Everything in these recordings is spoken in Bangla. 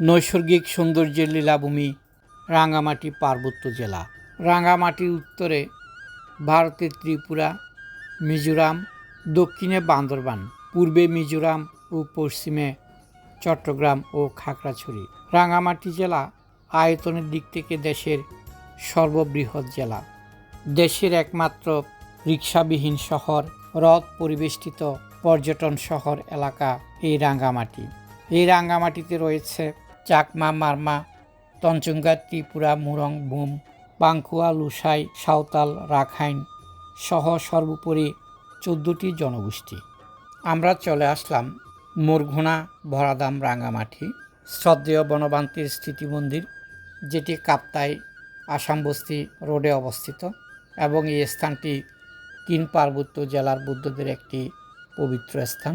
নৈসর্গিক সৌন্দর্যের লীলাভূমি রাঙ্গামাটি পার্বত্য জেলা। রাঙ্গামাটির উত্তরে ভারতের ত্রিপুরা, মিজোরাম, দক্ষিণে বান্দরবান, পূর্বে মিজোরাম ও পশ্চিমে চট্টগ্রাম ও খাগড়াছড়ি। রাঙ্গামাটি জেলা আয়তনের দিক থেকে দেশের সর্ববৃহৎ জেলা। দেশের একমাত্র রিক্সাবিহীন শহর, হ্রদ পরিবেষ্টিত পর্যটন শহর এলাকা এই রাঙ্গামাটি। এই রাঙ্গামাটিতে রয়েছে চাকমা, মারমা তঞ্চঙ্গা ত্রিপুরা মুরং, বুম পাংকুয়া লুসাই, সাঁওতাল, রাখাইন সহ সর্বোপরি চোদ্দোটি জনগোষ্ঠী। আমরা চলে আসলাম মোরঘোনা, ভরাদাম রাঙ্গামাটি শ্রদ্ধেয় বনবান্তির স্মৃতি মন্দির যেটি কাপ্তাই আসামবস্তি রোডে অবস্থিত এবং এই স্থানটি তিন পার্বত্য জেলার বুদ্ধদের একটি পবিত্র স্থান।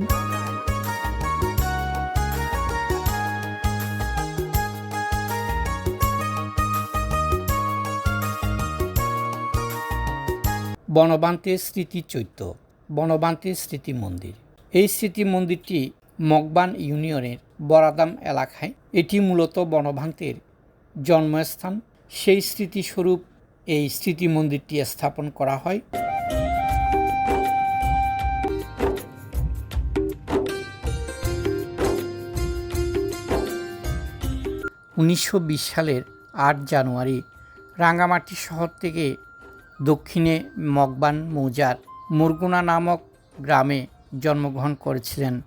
বনবান্তের স্মৃতি চৈত্য বনবান্তের স্মৃতি মন্দির। এই স্মৃতি মন্দিরটি মগবান ইউনিয়নের বরাদাম এলাকায়। এটি মূলত বনভান্তের জন্মস্থান। সেই স্মৃতিস্বরূপ এই স্মৃতি মন্দিরটি স্থাপন করা হয়। উনিশশো বিশ সালের আট জানুয়ারি রাঙ্গামাটি শহর থেকে দক্ষিণে মগবান মৌজার মুরগুনা নামক গ্রামে জন্মগ্রহণ করেছিলেন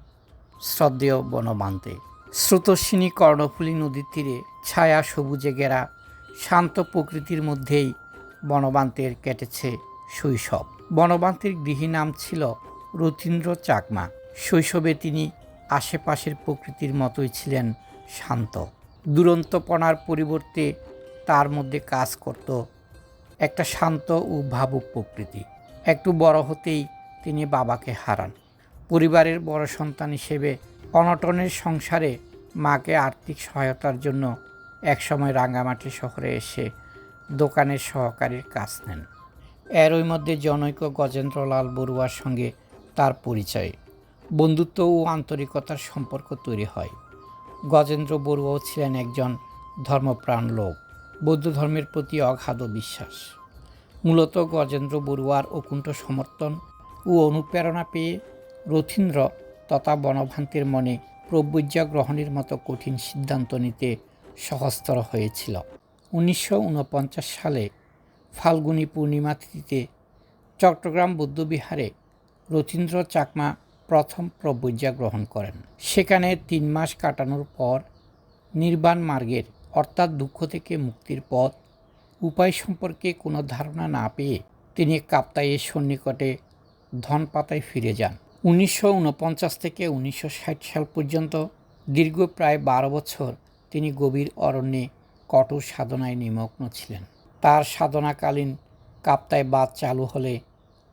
শ্রদ্ধেয় বনবান্তে। স্রোতস্বিনী কর্ণফুলী নদীর তীরে ছায়া সবুজে ঘেরা শান্ত প্রকৃতির মধ্যেই বনবান্তের কেটেছে শৈশব। বনবান্তের গৃহী নাম ছিল রতীন্দ্র চাকমা। শৈশবে তিনি আশেপাশের প্রকৃতির মতোই ছিলেন শান্ত। দুরন্তপনার পরিবর্তে তার মধ্যে কাজ করত একটা শান্ত ও ভাবুক প্রকৃতি। একটু বড় হতেই তিনি বাবাকে হারান। পরিবারের বড় সন্তান হিসেবে অনটনের সংসারে মাকে আর্থিক সহায়তার জন্য একসময় রাঙ্গামাটি শহরে এসে দোকানের সহকারীর কাজ নেন। এরই মধ্যে জনৈক গজেন্দ্রলাল বড়ুয়ার সঙ্গে তার পরিচয়। বন্ধুত্ব ও আন্তরিকতার সম্পর্ক তৈরি হয়। গজেন্দ্র বড়ুয়াও ছিলেন একজন ধর্মপ্রাণ লোক। বৌদ্ধ ধর্মের প্রতি অগাধ বিশ্বাস। মূলত গজেন্দ্র বড়ুয়ার অকুণ্ঠ সমর্থন ও অনুপ্রেরণা পেয়ে রথীন্দ্র তথা বনভান্তির মনে প্রবজ্ঞা গ্রহণের মতো কঠিন সিদ্ধান্ত নিতে সহস্তর হয়েছিল। উনিশশো উনপঞ্চাশ সালে ফাল্গুনী পূর্ণিমা তিথিতে চট্টগ্রাম বৌদ্ধবিহারে রথীন্দ্র চাকমা প্রথম প্রবজ্ঞা গ্রহণ করেন। সেখানে তিন মাস কাটানোর পর নির্বাণ মার্গের অর্থাৎ দুঃখ থেকে মুক্তির পথ, উপায় সম্পর্কে কোনো ধারণা না পেয়ে তিনি কাপ্তাইয়ের সন্নিকটে ধনপাতায় ফিরে যান। উনিশশো ঊনপঞ্চাশ থেকে উনিশশো ষাট সাল পর্যন্ত দীর্ঘ প্রায় বারো বছর তিনি গভীর অরণ্যে কঠোর সাধনায় নিমগ্ন ছিলেন। তার সাধনাকালীন কাপ্তায় বাদ চালু হলে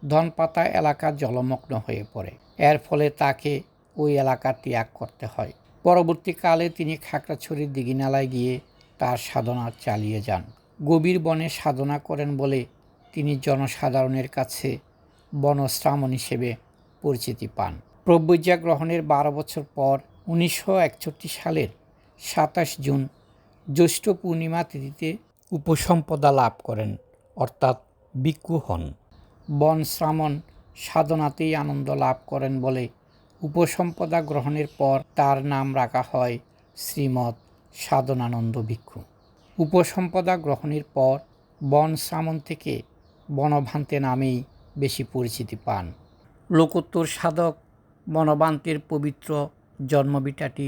ধনপাতা এলাকা জলমগ্ন হয়ে পড়ে। এর ফলে তাকে ওই এলাকা ত্যাগ করতে হয়। পরবর্তীকালে তিনি খাগড়াছড়ির দিঘিনালায় গিয়ে তার সাধনা চালিয়ে যান। গভীর বনে সাধনা করেন বলে তিনি জনসাধারণের কাছে বনশ্রামণ হিসেবে পরিচিতি পান। প্রব্যজা গ্রহণের বারো বছর পর উনিশশো একষট্টি সালের সাতাশ জুন জ্যৈষ্ঠ পূর্ণিমা তিথিতে উপসম্পদা লাভ করেন, অর্থাৎ ভিক্ষু হন। বন শ্রামণ সাধনাতেই আনন্দ লাভ করেন বলে উপসম্পদা গ্রহণের পর তার নাম রাখা হয় শ্রীমৎ সাধনানন্দ ভিক্ষু। উপসম্পদা গ্রহণের পর বন শ্রামণ থেকে বনভান্তে নামেই বেশি পরিচিতি পান। লোকোত্তর সাধক বনবান্তের পবিত্র জন্মবিটাটি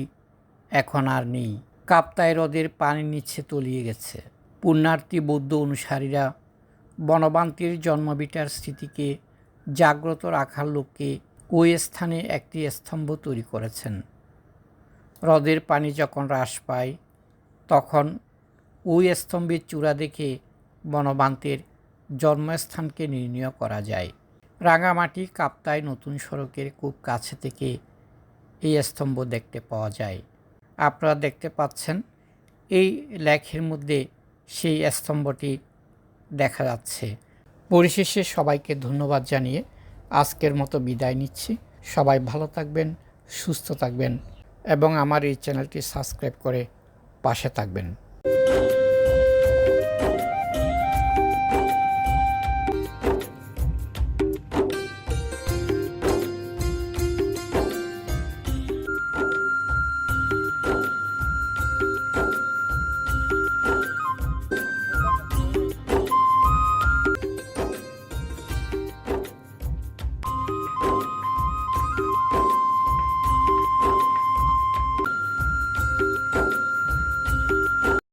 এখন আর নেই। কাপ্তায় হ্রদের পানির নিচে তলিয়ে গেছে। পুণ্যার্থী বৌদ্ধ অনুসারীরা বনবান্তির জন্মবিটার স্মৃতিকে জাগ্রত রাখার লক্ষ্যে ওই স্থানে একটি স্তম্ভ তৈরি করেছেন। হ্রদের পানি যখন হ্রাস পায় তখন ওই স্তম্ভের চূড়া দেখে বনবান্তের জন্মস্থানকে নির্ণয় করা যায়। রাঙামাটি কাপ্তায় নতুন সড়কের খুব কাছে থেকে এই স্তম্ভ দেখতে পাওয়া যায়। আপনারা দেখতে পাচ্ছেন, এই লেখের মধ্যে সেই স্তম্ভটি দেখা যাচ্ছে। পরিশেষে সবাইকে ধন্যবাদ জানিয়ে আজকের মতো বিদায় নিচ্ছি। সবাই ভালো থাকবেন, সুস্থ থাকবেন এবং আমার এই চ্যানেলটি সাবস্ক্রাইব করে পাশে থাকবেন।